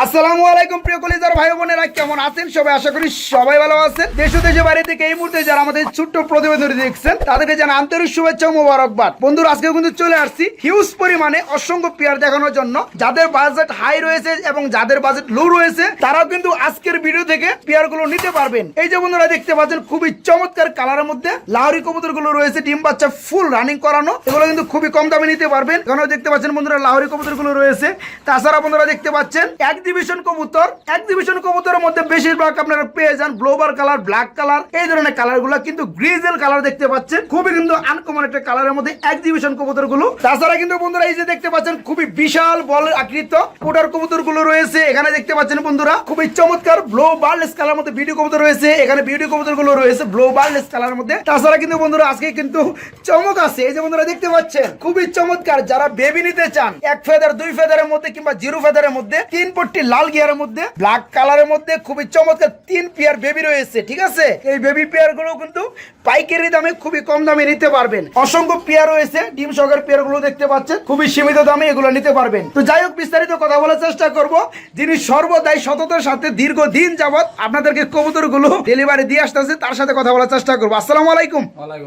আসসালামু আলাইকুম প্রিয় কলিজার ভাই বোনেরা, কেমন আছেন সবাই? আশা করি সবাই ভালো আছেন। দেশ দেশে বাইরে থেকে এই মুহূর্তে যারা আমাদের ছোট্ট প্রতিবেদন দেখছেন, তাদেরকে জানা আন্তরিক শুভেচ্ছা ও মোবারকবাদ। বন্ধুরা আজকে কিন্তু চলে আসছি হিউজ পরিমাণে অসংখ্য পেয়ার দেখানোর জন্য। যাদের বাজেট হাই রয়েছে এবং যাদের বাজেট লো রয়েছে, তারাও কিন্তু আজকের ভিডিও থেকে পেয়ারগুলো নিতে পারবেন। এই যে বন্ধুরা, দেখতে পাচ্ছেন খুবই চমৎকার কালারের মধ্যে লাহরি কবুতরগুলো রয়েছে, ডিম বাচ্চা ফুল রানিং করানো। এগুলো কিন্তু খুবই কম দামে নিতে পারবেন। এখানেও দেখতে পাচ্ছেন বন্ধুরা, লাহরি কবুতরগুলো রয়েছে। তাছাড়া বন্ধুরা দেখতে পাচ্ছেন এক্সিবিশন কবুতর এক্সিবিশন কবুতরের মধ্যে বেশিরভাগ আপনারা পেয়ে যান ব্লোবার কালার ব্ল্যাক কালার এই ধরনের কালার কিন্তু গ্রিজেল কালার দেখতে পাচ্ছেন। খুবই কিন্তু আনকমন একটা কালারের মধ্যে এক্সিবিশন কবুতরগুলো তাছাড়া কিন্তু বন্ধুরা এই যে দেখতে পাচ্ছেন, খুবই বিশাল বল আকৃত পোটার কবুতরগুলো রয়েছে। এখানে দেখতে পাচ্ছেন বন্ধুরা, খুবই চমৎকার ব্লো বার্লেস কালার মধ্যে বিউটি কবুতর রয়েছে। এখানে বিউটি কবুতরগুলো রয়েছে ব্লো বার্লেস কালার মধ্যে। তাছাড়া কিন্তু বন্ধুরা আজকে কিন্তু চমক আছে। এই যে বন্ধুরা দেখতে পাচ্ছেন, খুবই চমৎকার। যারা বেবি নিতে চান, এক ফেদার দুই ফেদারের মধ্যে কিংবা জিরো ফেদারের মধ্যে, তিন পট্টি লাল গিয়ারের মধ্যে ব্ল্যাক কালারের মধ্যে খুবই চমৎকার তিন পেয়ার বেবি রয়েছে ঠিক আছে? এই বেবি পেয়ারগুলো কিন্তু পাইকারি দামে খুবই কম দামে নিতে পারবেন। অসংখ্য পেয়ার রয়েছে ডিম সহকার পেয়ারগুলো দেখতে পাচ্ছেন খুবই সীমিত দামে এগুলো নিতে পারবেন। তো যাই হোক বিস্তারিত কথা বলার চেষ্টা করব। যিনি সর্বদাই সততার সাথে দীর্ঘদিন যাবত আপনাদেরকে কবুতরগুলো ডেলিভারি দিয়ে আসতেছে তার সাথে কথা বলার চেষ্টা করব। আসসালামু আলাইকুম।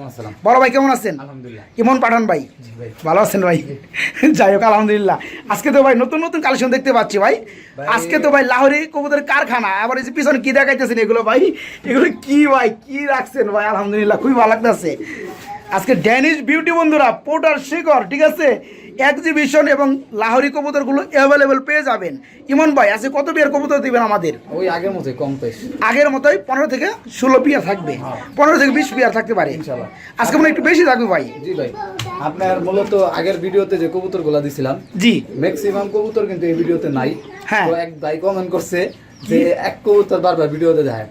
আসসালাম। বড় ভাই কেমন আছেন? আলহামদুলিল্লাহ। ইমন পাঠান ভাই। ভালো আছেন ভাই? যাই হোক আলহামদুলিল্লাহ। আজকে তো ভাই নতুন নতুন কালেকশন দেখতে পাচ্ছি ভাই- আজকে তো ভাই লাহোরি কবুতরের কারখানা, আবার এই পিছনে কি দেখাইতেছেন এগুলো ভাই? এগুলো কি ভাই? কি রাখছেন ভাই? আলহামদুলিল্লাহ, খুবই ভালো লাগতেছে। আজকে ড্যানিশ বিউটি বন্ধুরা পোটার শিকর ঠিক আছে? এক্সিবিশন এবং লাহোরি কবুতরগুলো অ্যাভেলেবেল পেয়ে যাবেন। ইমন ভাই আজকে কত বিয়ার কবুতর দিবেন আমাদের? ওই আগের মতোই কম পেশ আগের মতোই পনেরো থেকে ষোলো পিয়ার থাকবে। পনেরো থেকে বিশ পিয়ার থাকতে পারে। আজকে মনে হয় একটু বেশি থাকবে ভাই। জি ভাই। আপনার মূলত আগের ভিডিওতে যে কবুতরগুলা দিছিলাম জি। ম্যাক্সিমাম কবুতর কিন্তু এই ভিডিওতে নাই। হ্যাঁ। এক ভাই কমেন্ট করছে যে এক কবুতর বারবার ভিডিওতে দেয়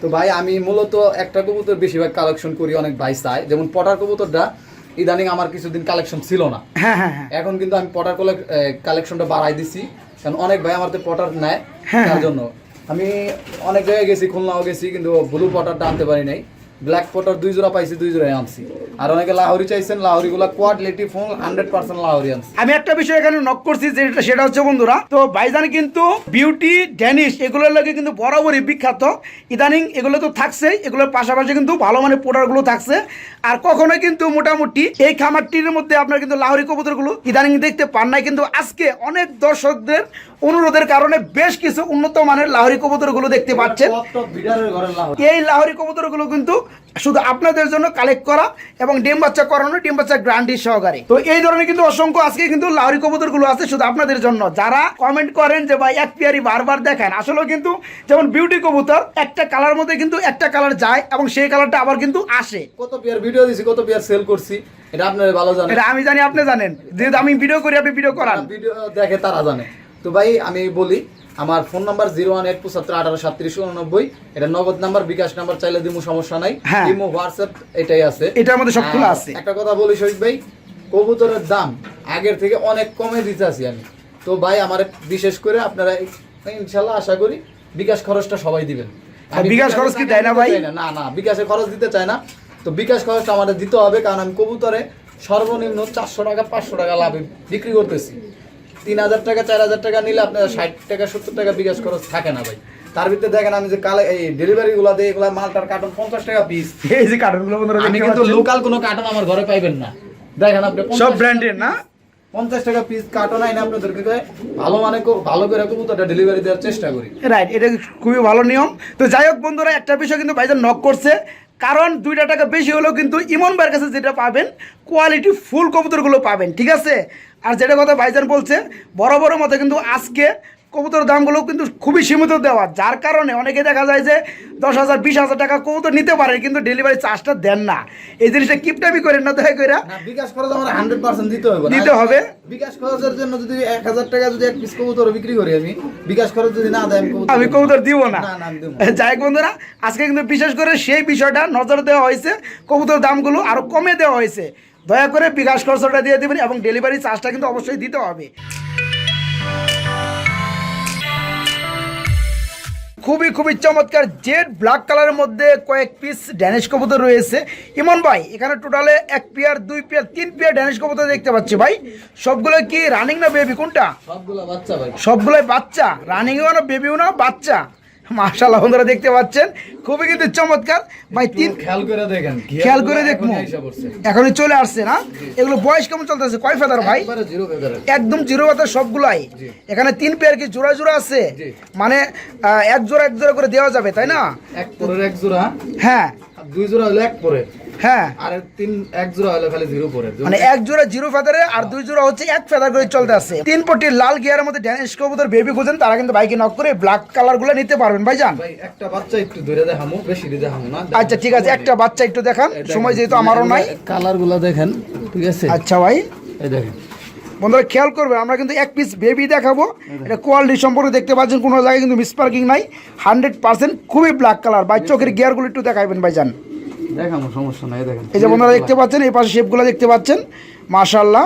তো ভাই আমি মূলত একটা কবুতর বেশিরভাগ কালেকশন করি অনেক ভাই চাই যেমন পটার কবুতরটা ইদানিং আমার কিছুদিন কালেকশন ছিল না। হ্যাঁ হ্যাঁ হ্যাঁ। এখন কিন্তু আমি পটার কালেকশনটা বাড়াই দিছি। কারণ অনেক ভাই আমার তো পটার নেয় তার। জন্য। আমি অনেক জায়গায় গেছি খুলনাও গেছি কিন্তু ব্লু পটারটা আনতে পারি নাই। ব্ল্যাক পটার দুই জোড়া পাইছি, দুই জোড়াই আনছি। আর অনেকে লাহোরি চাইছেন লাহোরি গুলা quality full hundred percent Lahori আনছি। আমি একটা বিষয় এখানে নক করছি, যেটা সেটা হচ্ছে বন্ধুরা, তো ভাইজান কিন্তু বিউটি ড্যানিশ এগুলোর লাগে কিন্তু বরাবরই বিখ্যাত। ইদানিং এগুলো তো থাকছেই, এগুলোর পাশাপাশি কিন্তু ভালো মানের পোডারগুলো থাকছে। আর কখনোই কিন্তু মোটামুটি এই খামারটির মধ্যে আপনার কিন্তু লাহরি কবুতরগুলো ইদানিং দেখতে পান নাই, কিন্তু আজকে অনেক দর্শকদের অনুরোধের কারণে বেশ কিছু উন্নত মানের লাহরি কবুতরগুলো দেখতে পাচ্ছেন। এই লাহরি কবুতরগুলো কিন্তু শুধু আপনাদের জন্য কালেক্ট করা এবং ডিম বাচ্চা করানো ডিম বাচ্চা গ্রান্ডি সহকারে। তো এই ধরনের কিন্তু অসংখ্য আজকে কিন্তু লাহরি কবুতরগুলো আছে শুধু আপনাদের জন্য। যারা কমেন্ট করেন যে ভাই এক পেয়ারি বারবার দেখেন আসলে কিন্তু যেমন বিউটি কবুতর একটা কালার মধ্যে কিন্তু একটা কালার যায় এবং সেই কালারটা আবার কিন্তু আসে। কত পেয়ার ভিডিও দিছি কত পেয়ার সেল করছি এটা আপনারা ভালো জানেন। এটা আমি জানি আপনি জানেন। যেহেতু আমি ভিডিও করি আপনি ভিডিও করান। ভিডিও দেখে তারা জানে। তো ভাই আমি বলি আমার phone number zero one eight পঁচাত্তর আঠারো সাতত্রিশ উননব্বই। এটা নগদ নাম্বার বিকাশ নাম্বার চাইলে দিমু সমস্যা নাই। হ্যাঁ। ইমো হোয়াটসঅ্যাপ এটাই আছে। এটার মধ্যে সব খোলা আছে। একটা কথা বলি শহীদ ভাই কবুতরের দাম আগের থেকে অনেক কমে দিতে আছি আমি। তো ভাই আমার বিশেষ করে আপনারা ইনশাল্লাহ আশা করি বিকাশ খরচটা সবাই দিবেন। বিকাশ খরচ কি দেয় না ভাই? না না বিকাশে খরচ দিতে চায় না। তো বিকাশ খরচটা আমাদের দিতে হবে কারণ আমি কবুতরে সর্বনিম্ন চারশো টাকা পাঁচশো টাকা লাভে বিক্রি করতেছি। তিন হাজার টাকা চার হাজার টাকা নিলে আপনার ষাট টাকা সত্তর টাকা বিকাশ খরচ থাকে না ভাই। তার ভিতরে দেখেন আমি যে কালে এই ডেলিভারি গুলা দিয়ে এগুলা মালটার কার্টন পঞ্চাশ টাকা পিস এই যে কার্টুনগুলো বন্ধুরা আমি কিন্তু লোকাল কোনো কার্টন আমার ঘরে পাইবেন না। দেখেন আপনি সব ব্র্যান্ডের না? পঞ্চাশ টাকা পিস কার্টন আইনে আপনাদেরকে ভালো মানে ভালো করে কবুতরটা ডেলিভারি দেওয়ার চেষ্টা করি। রাইট এটা খুবই ভালো নিয়ম। তো যাই হোক বন্ধুরা একটা বিষয় কিন্তু ভাইজান নক করছে। কারণ দুইটা টাকা বেশি হলেও কিন্তু ইমন ভাইয়ের কাছে যেটা পাবেন কোয়ালিটি ফুল কবুতরগুলো পাবেন, ঠিক আছে? আর যেটা কথা ভাইজান বলছে বড় বড় মতো কিন্তু আজকে কবুতর দামগুলো কিন্তু খুবই সীমিত দেওয়া। যার কারণে অনেকে দেখা যায় যে দশ হাজার বিশ হাজার টাকা কবুতর নিতে পারে কিন্তু ডেলিভারি চার্জটা দেন না। এই জিনিসটা কিপটামি করেন না দয়া করে বিকাশ খরচ আমার হান্ড্রেড পার্সেন্ট দিতে হবে দিতে হবে। বিকাশ খরচের জন্য যদি এক হাজার টাকা যদি এক পিস কবুতর বিক্রি করি আমি বিকাশ খরচ যদি না দেয় আমি কবুতর দেব না। যাই বন্ধুরা আজকে কিন্তু বিশেষ করে সেই বিষয়টা নজর দেওয়া হয়েছে। কবুতর দামগুলো আরও কমে দেওয়া হয়েছে। দয়া করে বিকাশ খরচটা দিয়ে দেবেন এবং ডেলিভারি চার্জটা কিন্তু অবশ্যই দিতে হবে। খুবই খুবই চমৎকার জেড ব্ল্যাক কালারের মধ্যে কয়েক পিস ড্যানিশ কবুতর রয়েছে। ইমন ভাই এখানে টোটালে এক পেয়ার দুই পেয়ার তিন পেয়ার ড্যানিশ কবুতর দেখতে পাচ্ছি ভাই। সবগুলো কি রানিং না বেবি কোনটা? সবগুলো বাচ্চা ভাই। সবগুলোই বাচ্চা? রানিংও না বেবিও না বাচ্চা? মাশাল্লাহ বন্ধুরা দেখতে পাচ্ছেন? খুবই কিন্তু চমৎকার। ভাই তিন খেয়াল করে দেখেন খেয়াল করে দেখব। এখনই চলে আসছে না? এগুলো বয়স কেমন চলতেছে? কয় ফেদার ভাই? একদম জিরো ফেদার সবগুলাই। এখানে তিন পেয়ার কি জোড়া জোড়া আছে? মানে এক জোড়া এক জোড়া করে দেওয়া যাবে তাই না? এক পরের এক জোড়া। হ্যাঁ। দুই জোড়া হলো এক পরে হ্যাঁ। আর তিন এক জোড়া হলো খালি জিরো পরে। মানে এক জোড়া জিরো ফেদারে আর দুই জোড়া হচ্ছে এক ফেদার করে চলতে আছে। তিন পটি লাল গিয়ারের মধ্যে ড্যানিশ কবুতর বেবি খুঁজেন তারা কিন্তু বাইকে নক করে ব্ল্যাক কালারগুলো নিতে পারবেন। ভাইজান। ভাই একটা বাচ্চা একটু ধরে দেখামু বেশি দেখামু না। আচ্ছা ঠিক আছে একটা বাচ্চা একটু দেখান। সময় যেহেতু আমারও নাই। কালারগুলো দেখেন ঠিক আছে? আচ্ছা ভাই। এই দেখেন। বন্ধুরা খেয়াল করবেন আমরা কিন্তু এক পিস বেবি দেখাবো। এটা কোয়ালিটি সম্পর্কে দেখতে পাচ্ছেন কোনো জায়গায় কিন্তু মিসপার্কিং নাই। হান্ড্রেড পার্সেন্ট খুবই ব্ল্যাক কালার ভাই চোখের গিয়ারগুলো একটু দেখাবেন ভাইজান। দেখামু, সমস্যা নাই, দেখেন। এই যে বন্ধুরা দেখতে পাচ্ছেন, এই পাশে শেপগুলো দেখতে পাচ্ছেন মাশাল্লাহ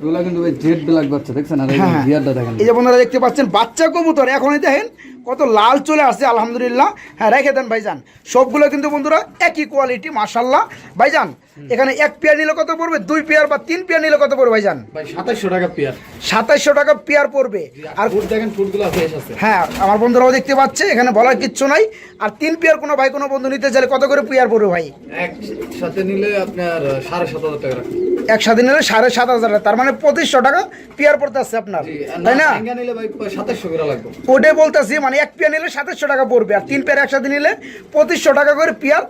এগুলা কিন্তু ভাই জেড ব্ল্যাক বাচ্চা দেখছেন? আর এই হ্যাঁ গিয়ারটা দেখেন। এই যে বন্ধুরা দেখতে পাচ্ছেন বাচ্চা কবুতর। এখনই দেখেন কত লাল চলে আসছে আলহামদুলিল্লাহ। হ্যাঁ রেখে দেন ভাইজান। সবগুলো কিন্তু বন্ধুরা একই কোয়ালিটি মাশাল্লাহ ভাইজান এখানে এক পেয়ার নিলে কত পড়বে? দুই পেয়ার বা তিন পেয়ার নিলে কত পড়বে ভাইজান? ভাই সাতাইশশো টাকা পেয়ার সাতাইশশো টাকা পেয়ার পড়বে। আর দেখেন ফুটগুলো হ্যাঁ আমার বন্ধুরাও দেখতে পাচ্ছে এখানে বলার কিচ্ছু নাই। আর তিন পেয়ার কোনো ভাই কোনো বন্ধু নিতে চাইলে কত করে পেয়ার পড়বে ভাই? এক সাথে নিলে আপনার সাড়ে সাত হাজার টাকা একসাথে নিলে সাড়ে সাত হাজার টাকা, তার মানে পঁচিশশো টাকা পিয়ার পড়তে আসছে আপনার তাই না? ওটাই বলতেছি মানে এক পেয়ার নিলে সাতাশশো টাকা পড়বে। আর তিন পেয়ার একসাথে নিলে পঁচিশশো টাকা করে পেয়ার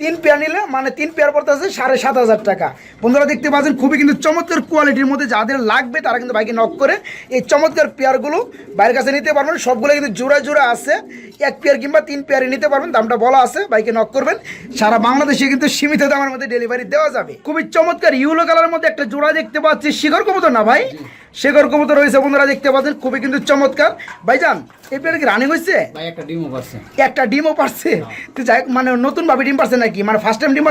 তিন পেয়ার নিলে মানে তিন পেয়ার পড়তে আছে সাড়ে সাত হাজার টাকা। বন্ধুরা দেখতে পাচ্ছেন, খুবই কিন্তু চমৎকার কোয়ালিটির মধ্যে যাদের লাগবে তারা কিন্তু বাইকে নক করে এই চমৎকার পেয়ারগুলো বাইরের কাছে নিতে পারবেন। সবগুলো কিন্তু জোড়া জোড়া আছে। এক পেয়ার কিংবা তিন পেয়ারে নিতে পারবেন, দামটা বলা আছে, বাইকে নক করবেন। সারা বাংলাদেশে কিন্তু সীমিত দামের মধ্যে ডেলিভারি দেওয়া যাবে। খুবই চমৎকার ইউলো কালারের মধ্যে একটা জোড়া দেখতে পাচ্ছি। শিখর কবুতর না ভাই? শিখর কবুতর রয়েছে বন্ধুরা দেখতে পাচ্ছেন খুবই কিন্তু চমৎকার। ভাইজান এই পেয়ার কি রানিং হয়েছে? ভাই একটা ডিমও পারছে। একটা ডিমও পারছে? তো যাই মানে নতুন ভাবে ডিম পারছে নাকি? মানে ফার্স্ট টাইম ডিম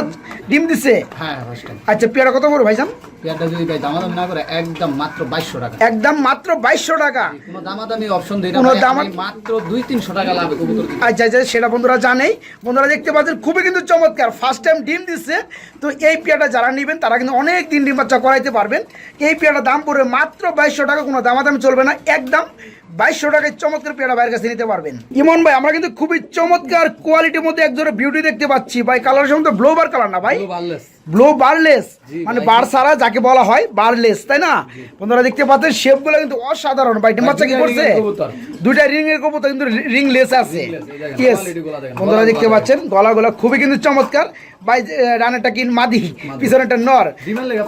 ডিম দিছে? হ্যাঁ ফার্স্ট টাইম আচ্ছা পেয়ারা কত বড় ভাইজান? পেয়ারটা যদি ভাই দামাদামি না করে একদম মাত্র টাকা। একদম মাত্র টাকা। কোনো দামাদামি অপশন দিই না কোনো দামা- মাত্র দুই তিনশো টাকা লাভে কবুতর আচ্ছা আচ্ছা সেটা বন্ধুরা জানেই। বন্ধুরা দেখতে পাচ্ছেন খুবই কিন্তু চমৎকার। ফার্স্ট টাইম ডিম দিচ্ছে তো এই পেয়ারটা যারা নেবেন তারা কিন্তু অনেক দিন ডিম বাচ্চা করাইতে পারবেন। এই পেয়ারটার দাম পড়বে মাত্র বাইশশো টাকা, কোনো দামাদামি চলবে না। একদম বাইশশো টাকায় চমৎকার পেয়ারা বাইরের কাছে নিতে পারবেন। ইমন ভাই, আমরা কিন্তু খুবই চমৎকার কোয়ালিটির মধ্যে এক জোড়া বিউটি দেখতে পাচ্ছি। ভাই কালার সম্বন্ধে ব্লোবার কালার না ভাই। ব্লো বারলেস মানে বার সারা যাকে বলা হয় বারলেস তাই না? বন্ধুরা দেখতে পাচ্ছেন শেপগুলো কিন্তু অসাধারণ। ভাই বাচ্চা কি করছে। দুইটা রিং এর কবুতর কিন্তু রিং লেস আছে। দেখেন, ইয়েস দেখেন, বন্ধুরা দেখতে পাচ্ছেন গলাগুলো খুবই কিন্তু চমৎকার। ভাই রানেরটা কি মাদি? পিছনেরটা নর।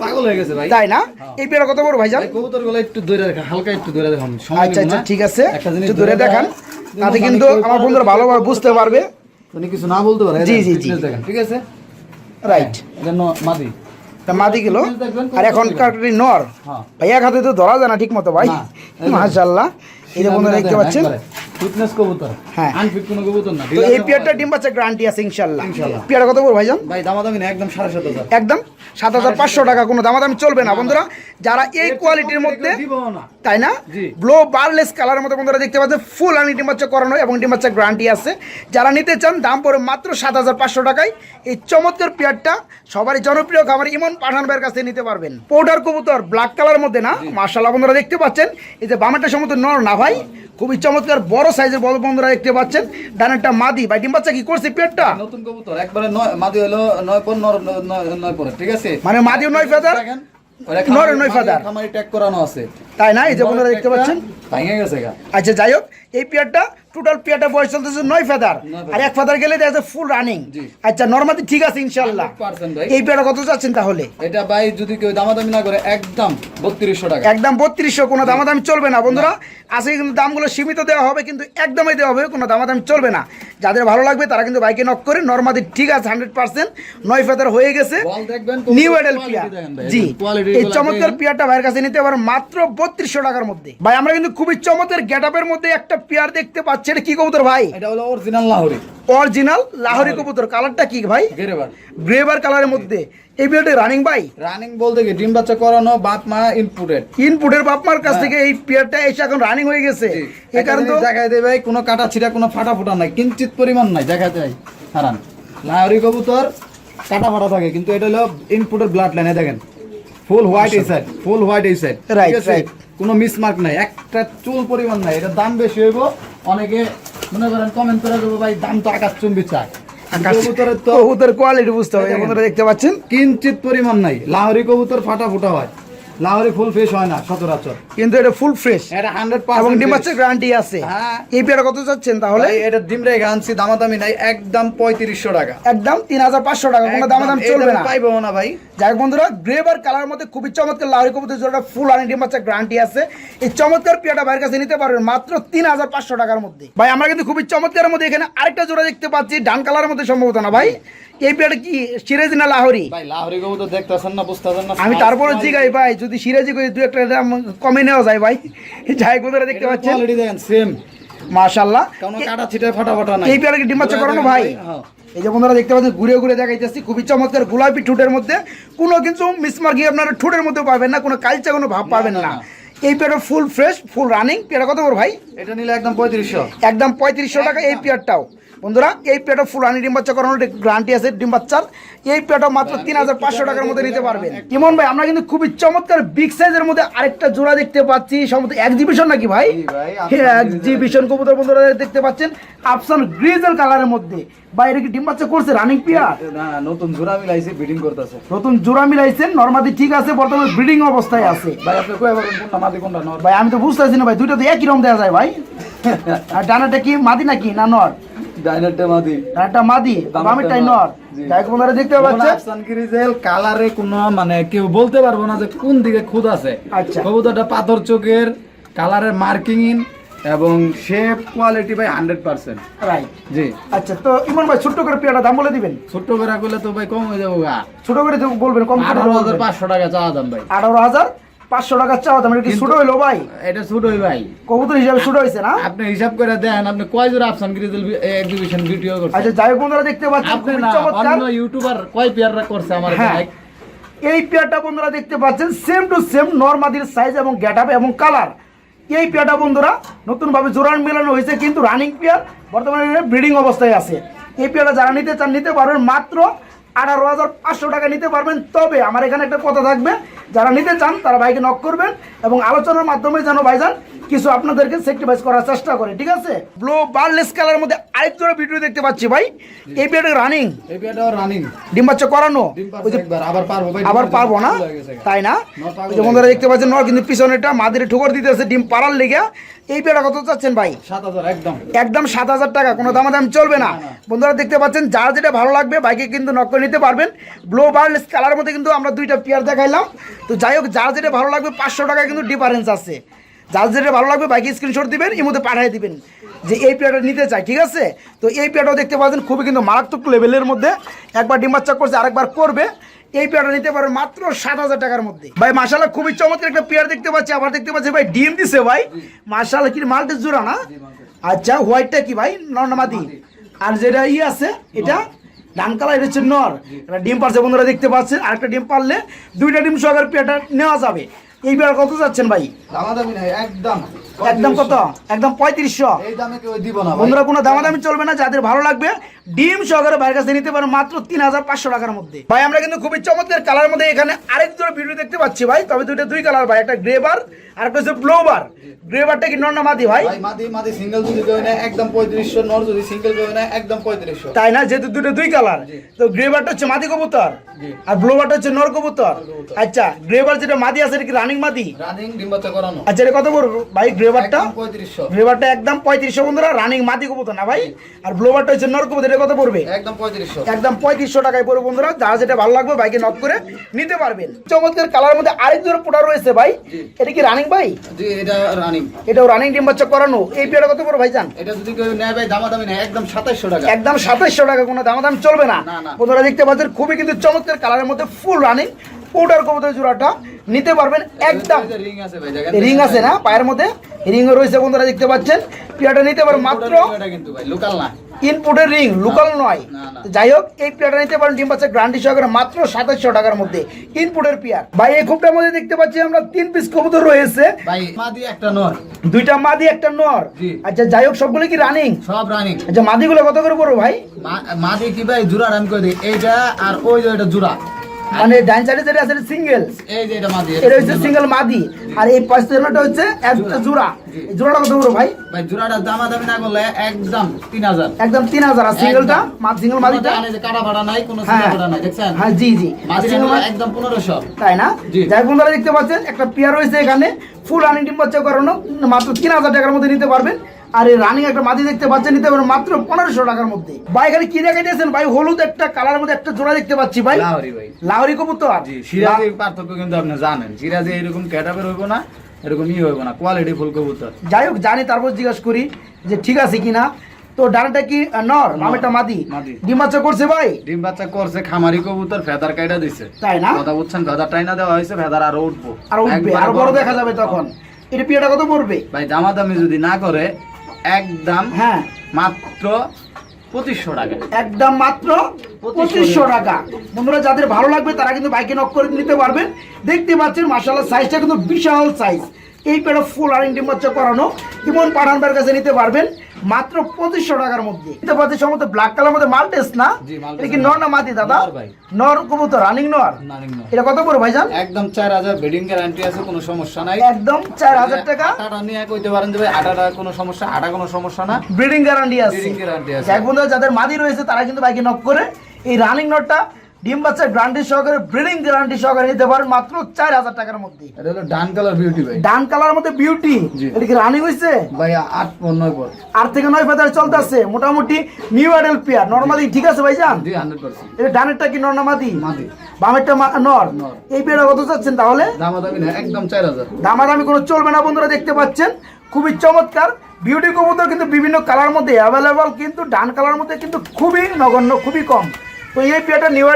পাগল হয়ে গেছে ভাই। তাই না? এই পেয়ারা কত বড় ভাইজান? ভাই কবুতরগুলো একটু ধরে রাখা হালকা একটু ধরে দেখাম সময় আচ্ছা আচ্ছা ঠিক আছে। একটু ধরে দেখান দেখান। তাতে কিন্তু মানে আমার বন্ধুরা ভালোভাবে বুঝতে পারবে। উনি কিছু না বলতে পারে জি, জি, জি। দেখেন ঠিক আছে? রাইট মাদি। মাদি গেল। আর এখন নর। হ্যাঁ। ভাই এক হাতে তো ধরা যায় না ঠিক মতো ভাই। না, এই। যে বন্ধুরা দেখতে পাচ্ছেন? ফিটনেস কবুতর। হ্যাঁ। আনফিট কোনো কবুতর না। তো এই পেয়ারটা ডিম বাচ্চা গ্যারান্টি আছে। পেয়ারটা কত বড় ভাইজান? ভাই দামাদামি না একদম সাত হাজার। একদম? পাঁচশো টাকা কোনো দামাদামি চলবে না বন্ধুরা। যারা এই কোয়ালিটির মধ্যে দিব না। তাই না? ব্লো বারলেস কালারের মতো বন্ধুরা দেখতে পাচ্ছেন ফুল আনি ডিম বাচ্চা করানো এবং ডিম বাচ্চা গ্যারান্টি আছে। যারা নিতে চান দাম পড়ে মাত্র সাত হাজার পাঁচশো টাকায়। এই চমৎকার পেয়ারটা সবারই জনপ্রিয় খাবার ইমন পাঠান ভাইয়ের কাছে নিতে পারবেন। পৌডার কবুতর ব্ল্যাক কালার মধ্যে না? মার্শাল্লাহ বন্ধুরা দেখতে পাচ্ছেন এই যে বামেরটা সমস্ত নর না ভাই? খুবই চমৎকার বড় সাইজের বড় বন্ধুরা দেখতে পাচ্ছেন। ডানেরটা মাদি। ভাই ডিম বাচ্চা কি করছে পেয়ারটা? নতুন কবুতর একবারে নয় মাদি হলো নয় পর নর নয় পরে ঠিক আছে? মানে মাদিও নয় ফেদার? নর নয় ফেদার। আমার ট্যাগ করানো আছে। তাই না? এই যে বন্ধুরা দেখতে পাচ্ছেন? আচ্ছা যাই হোক এই পেয়ারটা টোটাল পেয়ারটা বয়স চলতেছে নয় ফেদার। আর এক ফেদার গেলে দেখা যাচ্ছে ফুল রানিং আচ্ছা নর্মালি ঠিক আছে ইনশাল্লাহ এই পেয়ারটা কত যাচ্ছেন তাহলে? এটা ভাই যদি কেউ দামাদামি না করে একদম বত্রিশশো টাকা। একদম বত্রিশশো কোনো দামাদামি চলবে না বন্ধুরা। আজকে কিন্তু দামগুলো সীমিত দেওয়া হবে কিন্তু একদমই দেওয়া হবে কোনো দামাদামি চলবে না। যাদের ভালো লাগবে তারা কিন্তু বাইকে নক করে নর্মালি ঠিক আছে হান্ড্রেড পার্সেন্ট। নয় ফেদার হয়ে গেছে। নিউ এডেল পিয়া জি। এই চমৎকার। পিয়ারটা ভাইয়ের কাছে নিতে পারো মাত্র বত্রিশশো টাকার মধ্যে। ভাই আমরা কিন্তু খুবই চমৎকার গেটআপের মধ্যে একটা পেয়ার দেখতে পাচ্ছি। এটা কি কবুতর ভাই? এটা হলো অরিজিনাল লাহোরি। অরিজিনাল লাহোরি কবুতর কালারটা কি ভাই? গেরেবার গ্রেভার কালারের মধ্যে। এই পেয়ারটা রানিং ভাই? রানিং বলতে কি ডিম বাচ্চা করানো বাপ মা ইনপুটেড ইনপুটের বাপমার কাছ থেকে এই পেয়ারটা এসে এখন রানিং হয়ে গেছে। এই কারণে তো দেখাই দেবে কোনো কাটা ছিটা কোনো ফাটা ফুটা নাই। কিঞ্চিত পরিমাণ নাই দেখা যায় হারান। লাহোরি কবুতর কাটা ফাটা থাকে কিন্তু এটা হলো ইনপুটের ব্লাড লাইনে দেখেন। ফুল হোয়াইট এই সাইড ফুল হোয়াইট এই সাইড রাইট right. কোনো মিসমার্ক নাই। একটা চুল পরিমাণ নাই। এটা দাম বেশি হইব। অনেকে মনে করেন কমেন্ট করে দেবো ভাই দাম তো আকাশ চুম্বি চায় কবুতরের তো কবুতরের কোয়ালিটি বুঝতে হবে। দেখতে পাচ্ছেন? কিঞ্চিত পরিমাণ নাই। লাহরি কবুতর ফাটা ফুটা হয়। ফুল ফেস হয় না সচরাচর। কিন্তু এটা ফুল ফ্রেশ এটা হান্ড্রেড এবং গ্যারান্টি আছে হ্যাঁ। এই পেয়ারটা কত চাচ্ছেন তাহলে? এটা ডিম রেখে আনছি দামাদামি নাই একদম পঁয়ত্রিশশো টাকা। একদম তিন হাজার পাঁচশো টাকা কোনো দাম দাম চলবে না। পাইবো না ভাই। যাই বন্ধুরা কালার মধ্যে খুবই চমৎকার লাহরি কবুতর জোড়াটা ফুল ডিম গ্যারান্টি আছে। এই চমৎকার পেয়ারটা ভাইয়ের কাছে নিতে পারবেন মাত্র তিন হাজার পাঁচশো টাকার মধ্যে। ভাই আমরা কিন্তু খুবই চমৎকারের মধ্যে এখানে আরেকটা জোড়া দেখতে পাচ্ছি ডান কালারের মধ্যে সম্ভবত না ভাই। এই পেয়ারটা কি সিরাজ না লাহরি? ভাই লাহোরি কবু তো দেখতেছেন না বুঝতেছেন না আমি তারপরে জিগাই ভাই যদি সিরাজি করে দু একটা দাম কমে নেওয়া যায় ভাই। যাই বন্ধুরা দেখতে পাচ্ছেন? কোয়ালিটি দেখেন সেম মাশাল্লাহ। কোনো কাটা ছিটায় ফাটা ফাটা নাই। এই পেয়ারটা কি ডিম বাচ্চা করানো ভাই? হ্যাঁ। এই যে বন্ধুরা দেখতে পাচ্ছেন ঘুরে ঘুরে দেখাইতেছি খুবই চমৎকার গোলাপি ঠোঁটের মধ্যে। কোনো কিন্তু মিসমার্কি আপনারা ঠোঁটের মধ্যে পাবেন না কোনো কালচা কোনো ভাব পাবেন না। এই পেয়ারটা ফুল ফ্রেশ ফুল রানিং পেয়ারটা কত করে ভাই? এটা নিলে একদম পঁয়ত্রিশশো। একদম পঁয়ত্রিশশো টাকা এই পেয়ারটাও। বন্ধুরা এই পেয়ারটা ফুল রানি ডিম বাচ্চা করানোর গ্যারান্টি আছে ডিম বাচ্চার। এই পেয়ারটা মাত্র তিন হাজার পাঁচশো টাকার মধ্যে নিতে পারবেন। ইমন ভাই আমরা কিন্তু খুবই চমৎকার বিগ সাইজের মধ্যে আরেকটা জোড়া দেখতে পাচ্ছি। সম্ভবত এক্সিবিশন নাকি ভাই? এক্সিবিশন কবুতর বন্ধুরা দেখতে পাচ্ছেন। আফসান গ্রিজেল কালারের মধ্যে। বাইরে কি ডিম বাচ্চা করছে? রানিং পেয়ার না নতুন জোড়া মিলাইছি বিডিং করতেছে। নতুন জোড়া মিলাইছেন। নর্মাদি ঠিক আছে বর্তমানে ব্রিডিং অবস্থায় আছে। ভাই আপনি কয়ে বলেন কোনটা? মাদি কোনটা? নর। ভাই আমি তো বুঝতেছি না ভাই দুইটা তো একই রকম দেওয়া যায় ভাই। আর ডানাটা কি মাদি নাকি না নর? ডাইনারটা মাদি। ডানাটা মাদি বামেরটাই নর। বন্ধুরা দেখতে পাচ্ছেন? আফসান গিরিজেল কালারে কোনো মানে কেউ বলতে পারব না যে কোন দিকে খুদ আছে। আচ্ছা। কবুতরটা পাথর চোখের কালারের মার্কিং ইন এবং শেপ কোয়ালিটি ভাই হান্ড্রেড পার্সেন্ট রাইট জি। আচ্ছা তো ইমন ভাই ছোট্ট করে পেয়ারা দাম বলে দিবেন? ছোট্ট বেড়া করলে তো ভাই কম হয়ে যাব গা। ছোট করে বলবেন কম আঠারো হাজার পাঁচশো টাকা চাওয়া দাম ভাই। আঠারো হাজার? পাঁচশো টাকা চাওয়া দাম এটা কি ছোট হইল ভাই? এটা ছোটই ভাই। কবুতর হিসাবে ছোট হয়েছে না? আপনি হিসাব করে দেন আপনি কয় জোড়া আফসান গিরিজেল এক্সিবিশন ভিডিও করছেন? আচ্ছা যাই বন্ধুরা দেখতে পাচ্ছেন আপনি না অন্য ইউটিউবার কয় পেয়াররা করছে আমার হ্যাঁ। ভাই এই পেয়ারটা বন্ধুরা দেখতে পাচ্ছেন সেম টু সেম নর্মাদির সাইজ এবং গেট এবং কালার এই পেয়ারটা বন্ধুরা নতুনভাবে জোড়ান মেলানো হয়েছে কিন্তু রানিং পেয়ার বর্তমানে ব্রিডিং অবস্থায় আছে। এই পেয়ারটা যারা নিতে চান নিতে পারবেন মাত্র আঠারো হাজার পাঁচশো টাকা নিতে পারবেন। তবে আমার এখানে একটা কথা থাকবে যারা নিতে চান তারা ভাইকে নক করবেন এবং আলোচনার মাধ্যমে যেন ভাইজান কিছু আপনাদেরকে সেক্রিফাইস করার চেষ্টা করে ঠিক আছে? ব্লো বার্লেস কালার মধ্যে আরেক জোড়া ভিডিও দেখতে পাচ্ছি ভাই। এই পেয়ারটা রানিং এই পেয়ারটাও রানিং ডিম বাচ্চা করানো? ওই যে আবার পারব ভাই আবার পারব না। তাই না? ওই যে বন্ধুরা দেখতে পাচ্ছেন নর কিন্তু পিছনেটা মাদিরে ঠুকর দিতেছে ডিম পাড়ার লেগে এই পেয়ারা কত চাচ্ছেন ভাই? সাত হাজার একদম। একদম সাত হাজার টাকা কোনো দামাদাম চলবে না। বন্ধুরা দেখতে পাচ্ছেন যার যেটা ভালো লাগবে বাইকে কিন্তু নক করে নিতে পারবেন। ব্লো বার্লেস কালার মধ্যে কিন্তু আমরা দুইটা পেয়ার দেখাইলাম। তো যাই হোক, যার যেটা ভালো লাগবে, পাঁচশো টাকা কিন্তু ডিফারেন্স আছে। যার যেটা ভালো লাগবে, বাইকে স্ক্রিনশট দিবেন, এর মধ্যে পাঠিয়ে দিবেন যে এই পেয়ারটা নিতে চাই, ঠিক আছে? তো এই পেয়ারটাও দেখতে পাচ্ছেন, খুবই কিন্তু মারাত্মক লেভেলের মধ্যে। একবার ডিম বাচ্চা করছে, আরেকবার করবে। এই পেয়ারটা নিতে পারবেন মাত্র সাত হাজার টাকার মধ্যে। ভাই মাসাল্লাহ খুবই চমৎকার একটা পেয়ার দেখতে পাচ্ছি। আবার দেখতে পাচ্ছি, ভাই, ডিম দিছে, ভাই। মাসাল্লাহ কি মাল্টি জোড়া না? আচ্ছা হোয়াইটটা কি, ভাই? নর্নামাদি আর যেটা ই আছে, এটা? ডান কালার এটা হচ্ছে নর। এটা ডিম পারছে বন্ধুরা দেখতে পাচ্ছেন। আরেকটা ডিম পারলে দুইটা ডিম সহকারে পেটা নেওয়া যাবে। এই কত যাচ্ছেন ভাই? দামাদামি নাই একদম। একদম কত? একদম পঁয়ত্রিশশো। এই দামে কেউ দিব বন্ধুরা কোনো দামাদামি চলবে না যাদের ভালো লাগবে ডিম সহকারে বাইরের কাছে নিতে পারেন মাত্র তিন হাজার পাঁচশো টাকার মধ্যে। ভাই আমরা কিন্তু খুবই চমৎকার কালার মধ্যে এখানে আরেক জোড়া ভিডিও দেখতে পাচ্ছি ভাই তবে দুইটা দুই কালার ভাই একটা গ্রেবার আর একটা হচ্ছে ব্লোবার গ্রেবারটা কি নর্না মাদি ভাই? ভাই মাদি মাদি সিঙ্গেল যদি কেউ নেয় একদম পঁয়ত্রিশশো নর যদি সিঙ্গেল কেউ নেয় একদম পঁয়ত্রিশশো। তাই না? যেহেতু দুটো দুই কালার তো গ্রেবারটা হচ্ছে মাদি কবুতর। আর ব্লোবারটা হচ্ছে নর কবুতর। আচ্ছা গ্রেবার যেটা মাদি আছে এটা কি রানিং মাদি? রানিং ডিম বাচ্চা করানো। আচ্ছা এটা কত পড়বে ভাই একদম পঁয়ত্রিশশো। একদম পঁয়ত্রিশশো বন্ধুরা রানিং মাদি কবুতর না ভাই? আর ব্লোবারটা হচ্ছে নর কবুতর এটা কত পড়বে? একদম পঁয়ত্রিশশো। একদম পঁয়ত্রিশশো টাকায় পড়বে বন্ধুরা যারা যেটা ভালো লাগবে বাইকে নক করে নিতে পারবেন। চমৎকার কালার মধ্যে আরেক জোড়া পোটা রয়েছে ভাই। এটা কি রানিং ভাই? এটা রানিং এটাও রানিং ডিম বাচ্চা করানো। এই পেয়ারা কত পড়বে ভাইজান? এটা যদি কেউ নেয় ভাই দামাদামি নেয় একদম সাতাইশশো টাকা। একদম সাতাইশশো টাকা কোনো দামাদাম চলবে না। না, না। বন্ধুরা দেখতে পাচ্ছেন খুবই কিন্তু চমৎকার কালারের মধ্যে ফুল রানিং পোটার কবুতর জোড়াটা নিতে পারবেন একদম। রিং আছে না? পায়ের মধ্যে? রিং রয়েছে বন্ধুরা দেখতে পাচ্ছেন? পেয়ারটা নিতে পারেন মাত্র লোকাল না। ইনপুটের রিং লোকাল নয়। যাই হোক এই পেয়ারটা নিতে পারেন ডিম বাচ্চা গ্রান্ডি সহকারে মাত্র সাতাশশো টাকার মধ্যে ইনপুটের পেয়ার। ভাই এই খুবটার মধ্যে দেখতে পাচ্ছি আমরা তিন পিস কবুতর রয়েছে। একটা নর। দুইটা মাদি একটা নর। আচ্ছা যাই হোক সবগুলো কি রানিং সব রানিং আচ্ছা মাদিগুলো কত করে পড়ব ভাই? মাদি কি ভাই জোড়া রান করে দিই এইটা আর ওই যে এটা জোড়া। মানে ডাইন সাইডে যেটা আছে সিঙ্গেল। এই যে এটা মাদি এটা হচ্ছে সিঙ্গেল মাদি। আর এই পাঁচ তেরোটা হচ্ছে একটা জোড়া। এই জোড়াটা কত করে ভাই? ভাই জোড়াটা দামা দামি না করলে একদম তিন হাজার। একদম তিন হাজার। আর সিঙ্গেলটা? সিঙ্গেল মাদিটা? মানে যে কাটা ভাড়া নাই কোনো হ্যাঁ। সিঙ্গা ভাড়া নাই দেখছেন? হ্যাঁ জি জি। মাদি মাদি- একদম পনেরোশো। তাই না? যাই বন্ধুরা দেখতে পাচ্ছেন একটা পেয়ার রয়েছে এখানে। ফুল রানিং ডিম বাচ্চা করানো মাত্র তিন হাজার টাকার মধ্যে নিতে পারবেন। আর এই রানিং একটা মাদি দেখতে পাচ্ছেন নিতে পারবেন মাত্র পনেরোশো টাকার মধ্যে। ভাই এখানে কি রেখে দিয়েছেন? ভাই হলুদ একটা কালার মধ্যে একটা জোড়া দেখতে পাচ্ছি ভাই। লাহরি ভাই। লাহরি কবুতর। সিরাজের পার্থক্য কিন্তু আপনি জানেন। সিরাজে এরকম ক্যাটাবের হইব না এরকম ই হইব না কোয়ালিটি ফুল কবুতর। যাই হোক জানি তারপর জিজ্ঞাসা করি যে ঠিক আছে কিনা। তো ডানাটা কি নর? মামেরটা মাদি। ডিম বাচ্চা করছে ভাই? ডিম বাচ্চা করছে খামারি কবুতর ফেদার কাইটা দিছে। তাই না? কথা বুঝছেন ফেদার টাইনা দেওয়া হয়েছে ফেদার আরও উঠবো। আর উঠবে আর বড় বড় দেখা যাবে তখন। এটা পিয়াটা কত পড়বে? ভাই দামাদামি যদি না করে একদম হ্যাঁ। মাত্র পঁচিশশো টাকা। একদম মাত্র পঁচিশশো টাকা। বন্ধুরা যাদের ভালো লাগবে তারা কিন্তু বাইকে নক করে নিতে পারবেন। দেখতে পাচ্ছেন মার্শাল্লাহ সাইজটা কিন্তু বিশাল সাইজ এই পেড়ে ফুল আর ইন্ডিম বাচ্চা করানো। ইমন পাঠানবার কাছে নিতে পারবেন। মাত্র পঁচিশশো টাকার মধ্যে। নিতে পাচ্ছি সম্ভবত ব্ল্যাক কালার মধ্যে মাল্টেস না? এটা কি নর না মাদি দাদা? নর কবুতর রানিং নর। এটা কত করে ভাইজান? একদম চার হাজার বেডিং গ্যারান্টি আছে কোনো সমস্যা নাই। একদম চার হাজার টাকা। আটাটা নিয়ে কইতে পারেন যে ভাই আটাটা কোনো সমস্যা আটা কোনো সমস্যা না। ব্রিডিং গ্যারান্টি আছে। Guarantee আছে। যাক বন্ধুরা যাদের মাদি রয়েছে তারা কিন্তু বাইকে নক করে এই রানিং নটটা ডিম বাচ্চা গ্যারান্টি সহকারে ব্রিডিং গ্যারান্টি সহকারে নিতে পারেন মাত্র চার হাজার টাকার মধ্যে। এটা হলো ডান কালার বিউটি ভাই। ডান কালার মধ্যে বিউটি এটা কি রানিং হয়েছে ভাই আট পর নয় পর। আট থেকে নয় ফেদার চলতেছে। মোটামুটি নিউ আডেল পেয়ার নর্মালি ঠিক আছে ভাইজান? জি হান্ড্রেড পার্সেন্ট এটা ডানেরটা কি নর না মাদি? বামেরটা নর। এই পেয়ারটা কত চাচ্ছেন তাহলে? দামাদামি না একদম চার হাজার। দামাদামি কোনো চলবে না বন্ধুরা দেখতে পাচ্ছেন। খুবই চমৎকার। বিউটি কবুতর কিন্তু বিভিন্ন কালার মধ্যে অ্যাভেলেবল কিন্তু ডান কালার মধ্যে কিন্তু খুবই নগণ্য খুবই কম। তো এই পেয়ারটা নিউ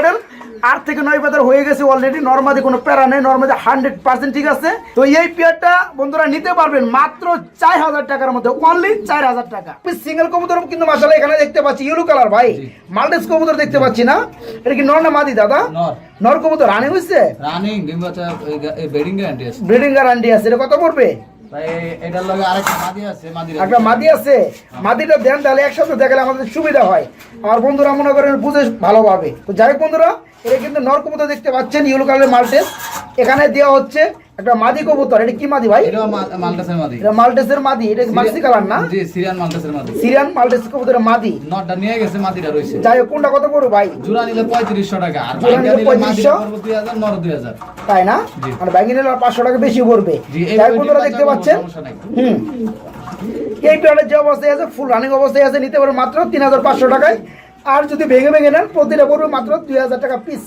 আট থেকে নয় পেয়ার হয়ে গেছে অলরেডি নর্মাদি কোনো প্যারা নেই নর্মাদি হান্ড্রেড পার্সেন্ট ঠিক আছে। তো এই পেয়ারটা বন্ধুরা নিতে পারবেন মাত্র চার হাজার টাকার মধ্যে অনলি চার হাজার টাকা। সিঙ্গেল কবুতর কিন্তু মাসালা এখানে দেখতে পাচ্ছি ইয়েলো কালার ভাই। মাল্টেস কবুতর দেখতে পাচ্ছি না। এটা কি নর না মাদি দাদা? নর। কবুতর রানি হয়েছে রানিং গ্যারান্টি আছে। ব্রিডিং গ্যারান্টি আছে এটা কত পড়বে? এটার লগে আরেকটা মাদি আছে একটা মাদি আছে। মাদিটা দেন তাহলে একসাথে দেখালে আমাদের সুবিধা হয়। আমার বন্ধুরা মনে করেন বুঝে ভালোভাবে। তো যাই হোক বন্ধুরা এটা কিন্তু দেখতে পাচ্ছেন ইউলো কালারের মাল্টেস এখানে দেওয়া হচ্ছে একটা মাদি কবুতর এটা কি মাদি ভাই? মাল্টাসের মাদি। এটা মাল্টেসের মাদি এটা মাক্সি কালার না? জি সিরিয়ান মাল্টাসের মাদি। সিরিয়ান মাল্টেস কবুতরের মাদি। নটটা নিয়ে গেছে মাদিটা রয়েছে যাই হোক কোনটা কত বড় ভাই? জোড়া নিলে পঁয়ত্রিশশো টাকা আর জোড়া নিলে 3500 নর দুই হাজার তাই না। মানে নিলে পাঁচশো টাকা বেশি পড়বে। যাই বন্ধুরা দেখতে পাচ্ছেন। হুম। এই প্লেয়ারের যে অবস্থায় আছে ফুল রানিং অবস্থায় আছে নিতে পারে মাত্র তিন হাজার পাঁচশো টাকায়। আর যদি ভেঙে ভেঙে নেন প্রতিটা পড়বে মাত্র দুই হাজার টাকা পিস